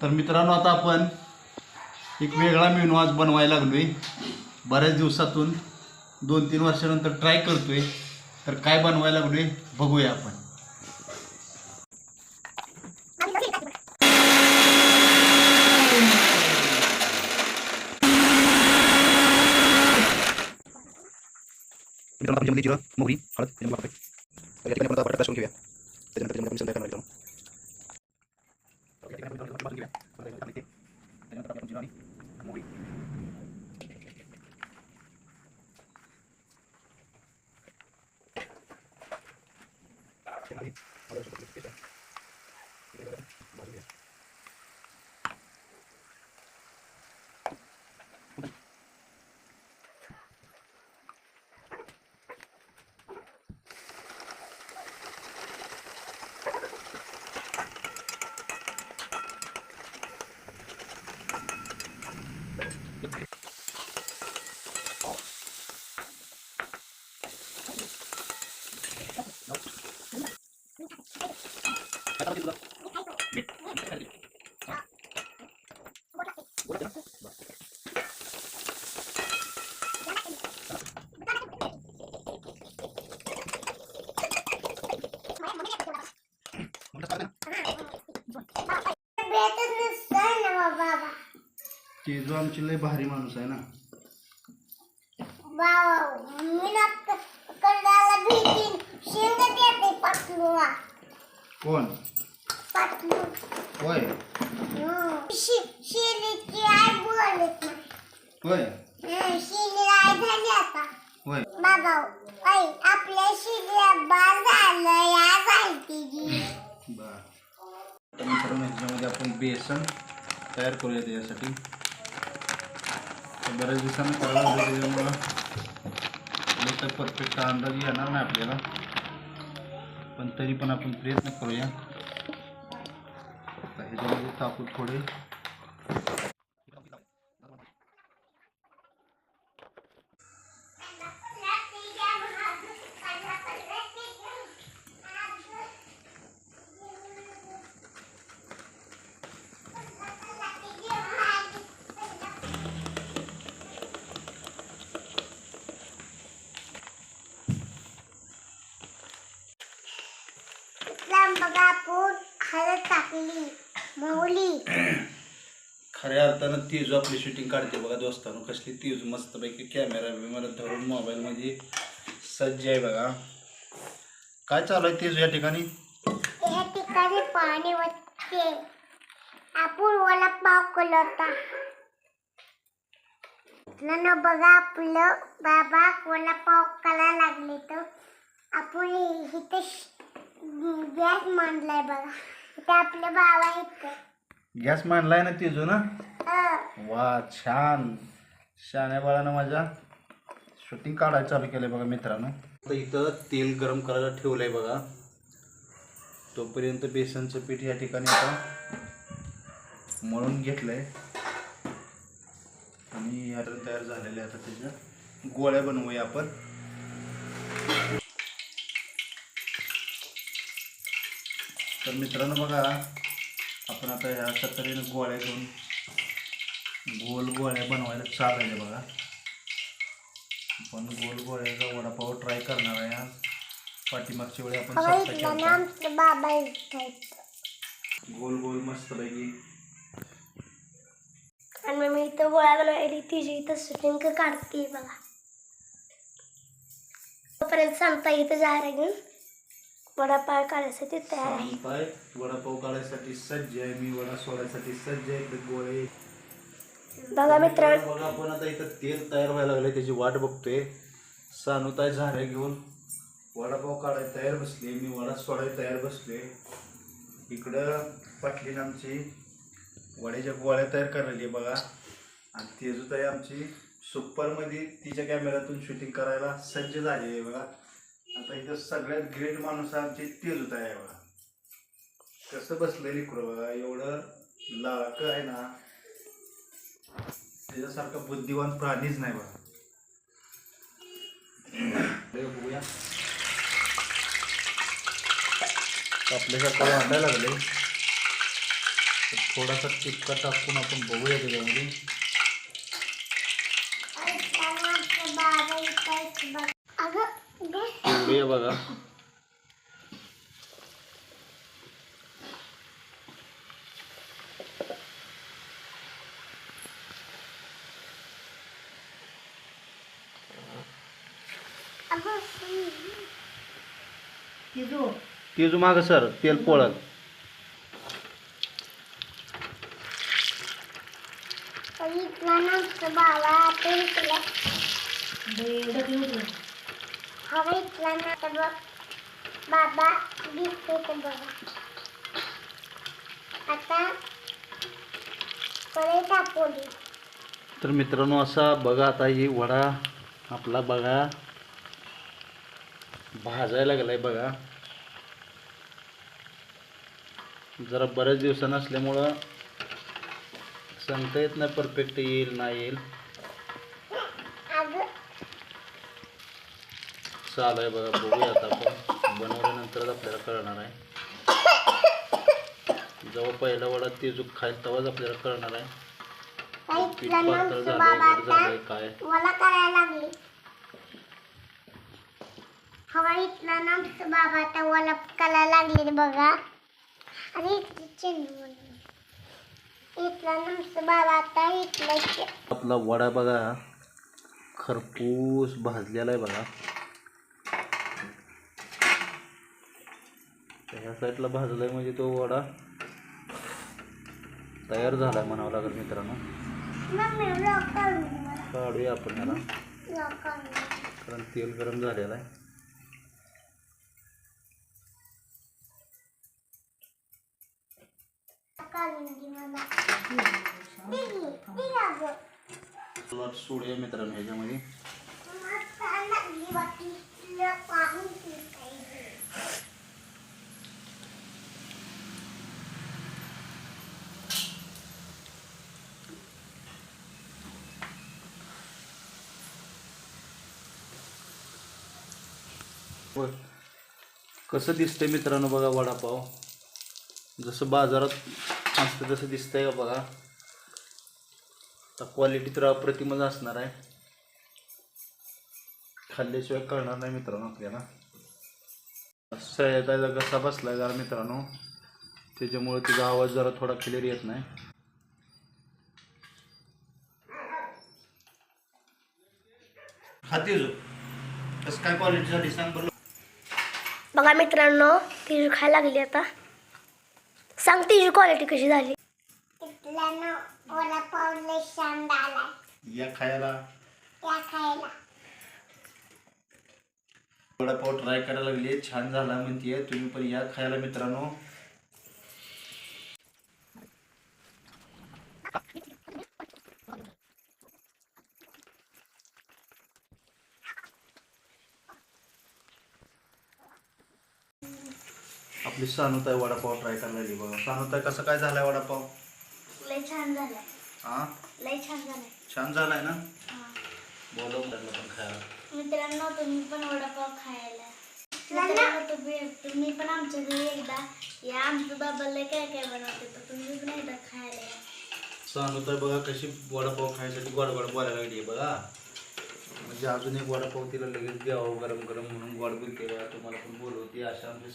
तर मित्रांनो आता आपण एक वेगळा मेनू आज बनवायला लागलो आहे बऱ्याच दिवसातून दोन तीन वर्षानंतर ट्राय करतोय. तर काय बनवायला लागलो आहे बघूया आपण. मित्रांनो मोहरी हळद त्याच्यामध्ये वापरतोय तर या ठिकाणी आपण आता बटाटा घेऊया त्याच्यानंतर त्याच्यामध्ये आपण मिसळ तयार करणार आहोत मित्रांनो. तर या ठिकाणी आपण भाजून घेऊया. तर त्याच्यामध्ये ते- त्याच्यानंतर आपण जिरं आणि मोहरी त्यामध्ये आलं लसूण पेस्ट आहे. ते जरा भाजून घेऊया. आता आपण तिथं भेटत नसतं ना बाबा ते जो आमची लय भारी माणूस आहे ना बाबा मी ना कंडाला भेटीन शेंग देते पाटलूला कोण? होय. होय. हं, होय. बाबा आई आपल्या शेलीला बा झालं या झालती जी बर तर मित्रांनो ह्याच्यामध्ये आपण बेसन तयार करूया त्याच्यासाठी. तर बऱ्याच दिवसांनी करायला त्याच्यामुळं. तर परफेक्ट अंदाज येणार नाही आपल्याला. पण तरी पण आपण प्रयत्न करूया. तर ह्याच्यामध्ये टाकू थोडे. हळद टाकली. मोहली खऱ्या अर्थानं तेजू आपली शूटिंग काढते बघा दोस्तांनो कसली तेजू मस्तपैकी कॅमेरा बिमेरा धरून मोबाईलमध्ये सज्ज आहे बघा. काय चालू आहे तेजू या ठिकाणी? या ठिकाणी पाणी वाटते आपण ओला पाव केला ना बघा आपलं बाबा ओला पाव करायला लागले तर. आपण इथे गॅस मांडलाय बघा. आपले गॅस मांडलाय ना तेजू ना? वा छान. शाण्या बाळानं माझ्या शूटिंग काढायला चालू केलंय बघा मित्रांनो. आता इथं तेल गरम करायला ठेवलंय बघा. तोपर्यंत बेसनचं पीठ या ठिकाणी आता मळून घेतलंय. आणि ह्या तयार झालेले आता त्याच्या गोळ्या बनवूया आपण. तर मित्रांनो बघा आपण आता ह्या तऱ्हेने गोळ्या घेऊन गोल गोळ्या बनवायला चालले बघा. आपण गोल गोळ्याचा वडापाव ट्राय करणार आहे. आज पाठीमागच्या वेळी आपण गोल गोल मस्त पैकी आणि मी इथं गोळ्या बनवायला तिची इथं शूटिंग काढते बघा. तोपर्यंत सांगता इथं जायला घेऊन वडापाव काढायसाठी तयार आहे. सांगताय वडापाव काढायसाठी सज्ज आहे मी वडा सोडायसाठी सज्ज आहे इकडे गोळे. बघा मित्रांनो. बघा आपण आता इथं तेल तयार व्हायला लागले त्याची वाट बघतोय. सानुताय झाऱ्या घेऊन वडापाव काढायला तयार बसले मी वडा सोडायला तयार बसले इकडं पाटलीन आमची वड्याच्या गोळ्या तयार करायली बघा. आणि तेजूताई आमची सुपरमध्ये तिच्या कॅमेऱ्यातून शूटिंग करायला सज्ज झाली आहे बघा. आता इथं सगळ्यात ग्रेट माणूस आमची तेजूताई आहे बघा. कसं बसलेली लिकरं बघा एवढं लाक आहे ना. त्याच्यासारखा बुद्धिवान प्राणीच नाही बघा. बघूया. आपल्यासारखं वाटायला लागले थोडासा टिपका टाकून आपण बघूया त्याच्यामध्ये बाबा इथं बघ अगं बघ बघूया बघा. अगं ती जो मागं सर तेल नसतं बाबा हवा इथला नसतं बघ बाबा दिसते तर बघा. आता परत तापवली तर मित्रांनो असा बघा आता ही वडा आपला बघा. भाजायला लागलाय बघा. जरा बऱ्याच दिवसानं असल्यामुळं सांगता येत नाही परफेक्ट येईल नाही येईल. चालू आहे बघा बघूया आता आपण. बनवल्यानंतरच आपल्याला कळणार आहे. जेव्हा पहिला वडा ते जो खाईल तेव्हाच आपल्याला कळणार आहे. पीठ पातळ काय? मला करायला लागली. हवा इथला नसतं बाबा आता मला करायला लागली बघा. आणि इथलं चेंडू बनवलं. इथला नसतं बाबा आता इथलं चे- आपला वडा बघा खरपूस भाजलेला आहे बघा. ह्या साईडला भाजलाय म्हणजे तो वडा तयार झालाय म्हणावं लागेल मित्रांनो. काढूया आपण दे. कारण तेल गरम झालेलं आहे. सोडूया मित्रांनो ह्याच्यामध्ये मस्त लागली बाकी लॉक काढून ठेवायची. व कसं दिसतंय मित्रांनो बघा वडापाव? जसं बाजारात असतं तसं दिसतंय का बघा. आता क्वालिटी तर अप्रतिमच असणार आहे. खाल्ल्याशिवाय कळणार नाही मित्रांनो आपल्याला. सह्याचा कसा बसला जरा मित्रांनो. त्याच्यामुळे तिचा आवाज जरा थोडा क्लिअर येत नाही. खाते कसं काय क्वालिटीसाठी सांग बरं बघा मित्रांनो ती खायला लागली आता. सांग तिची क्वालिटी कशी झाली? या खायला. वडापाव ट्राय करायला लागली छान झाला म्हणतीये. तुम्ही पण या खायला मित्रांनो. आपली सानुताई वडापाव ट्राय करायला बघा. सानुताई कसं काय झालाय वडापाव? लय छान झालाय. हा लय छान झालाय. छान झालाय ना? बोलव मुलांना पण खायला. मित्रांनो तुम्ही पण वडापाव खायला. मित्रांनो तुम्ही तुम्ही पण आमच्या घरी एकदा या. आमचं बाबा लय काय काय बनवते तर तुम्ही पण एकदा खायला या. सानुताई बघा कशी वडापाव खायसाठी गोड गोड बोलायला लागली बघा. म्हणजे अजून एक वडापाव तिला लगेच द्यावं गरम गरम म्हणून गोड बोलते बघा तुम्हाला पण बोलवते. अशा आमची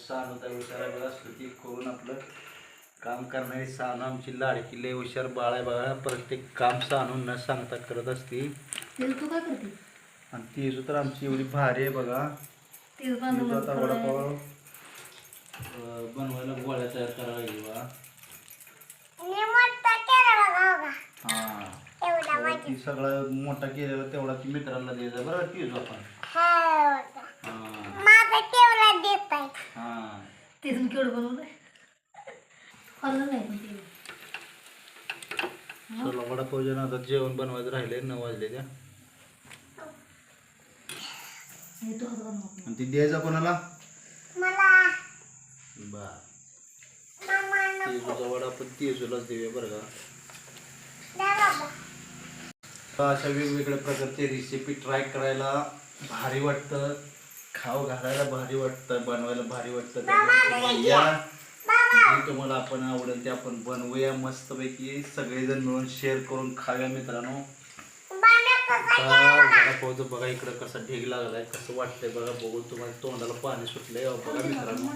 हुशार आहे बघा स्तुती करून आपलं काम करणारी सानू आमची लाडकी लय हुशार बाळ आहे बघा. प्रत्येक काम सानू न सांगता करत असते. तू काय करते? आणि ती तर आमची एवढी भारी आहे बघा. आता वडापाव बनवायला गोळ्या तयार करायला लागली बघा मी मोठा केला बघा बघा हां ती सगळा मोठा केलेला तेवढा ती मित्रांना द्यायचा बरं ती आपण? हा. होता हां माझा केवढा देत आहे हां. तिथून केवढं बनवलंय खाल्लं नाही पण ते. चला वडापावच्या आता जेवण बनवायचं राहिले नऊ वाजले त्या हे तू हात बनवत आणि ती द्यायचा कोणाला? मला. बर. मामा तेजूचा वडा पण तेजूलाच देऊया बरं का? द्या बाबा. तर अशा वेगवेगळ्या प्रकारचे रेसिपी ट्राय करायला भारी वाटतं. खाऊ घालायला भारी वाटतं बनवायला भारी वाटतं. या. जे तुम्हाला आपण आवडेल ते आपण बनवूया मस्तपैकी. सगळेजण मिळून शेअर करून खाऊया मित्रांनो. बघा इकडं कसा ढीग लागलाय कसं वाटतंय बघा बघून तुम्हाला तोंडाला पाणी सुटलंय. बघा मित्रांनो?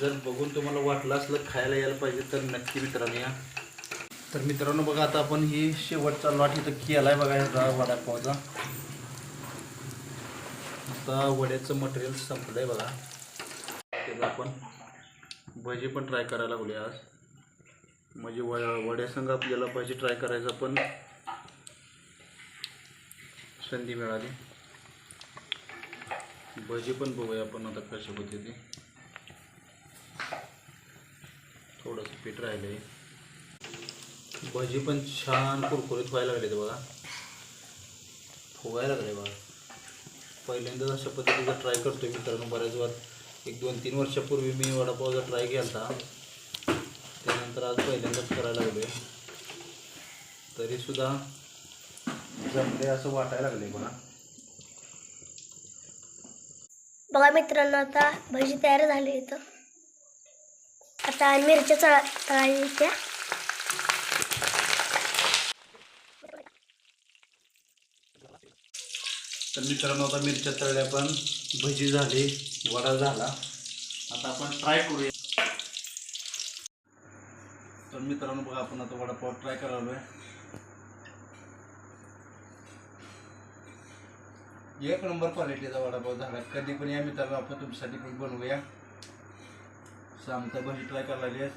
जर बघून तुम्हाला वाटलं असलं खायला यायला पाहिजे तर नक्की मित्रांनो या. तर मित्रांनो बघा आता आपण ही शेवटचा लॉट इथं केलाय बघा ह्याचा वडापावचा. आता वड्याचं मटेरियल संपलंय बघा. त्याचं आपण भजी पण ट्राय करायला लागले आज. म्हणजे व वड्यासंग आपल्याला भजी ट्राय करायचा पण संधी मिळाली. भजी पण बघूया आपण आता कशी होते ते थोडंसं पीठ राहिलं आहे भजी पण छान कुरकुरीत व्हायला लागले बघा. फुगायला लागले बघा. पहिल्यांदाच अशा पद्धतीचा ट्राय करतोय मित्रांनो बऱ्याच वर. एक दोन तीन वर्षापूर्वी मी वडापावचा ट्राय केला होता त्यानंतर आज पहिल्यांदाच करायला लागले तरीसुद्धा जमले असं वाटायला लागले बघा. बघा मित्रांनो आता भजी तयार झाली इथं. आता मिरच्या चळा तळायच्या. तर मित्रांनो आता मिरच्या तळल्या पण भजी झाली वडा झाला. आता आपण ट्राय करूया. तर मित्रांनो बघा आपण आता वडापाव ट्राय करायलोय एक नंबर क्वालिटीचा वडापाव झाला. कधी पण या मित्रांनो आपण तुमच्यासाठी पण बनवूया. सांगता भजी ट्राय करायला लागली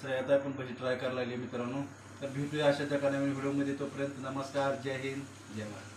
श्रेयाता पण भजी ट्राय करायला लागली मित्रांनो. तर भेटूया अशा प्रकारे व्हिडिओमध्ये तोपर्यंत नमस्कार जय हिंद जय महाराज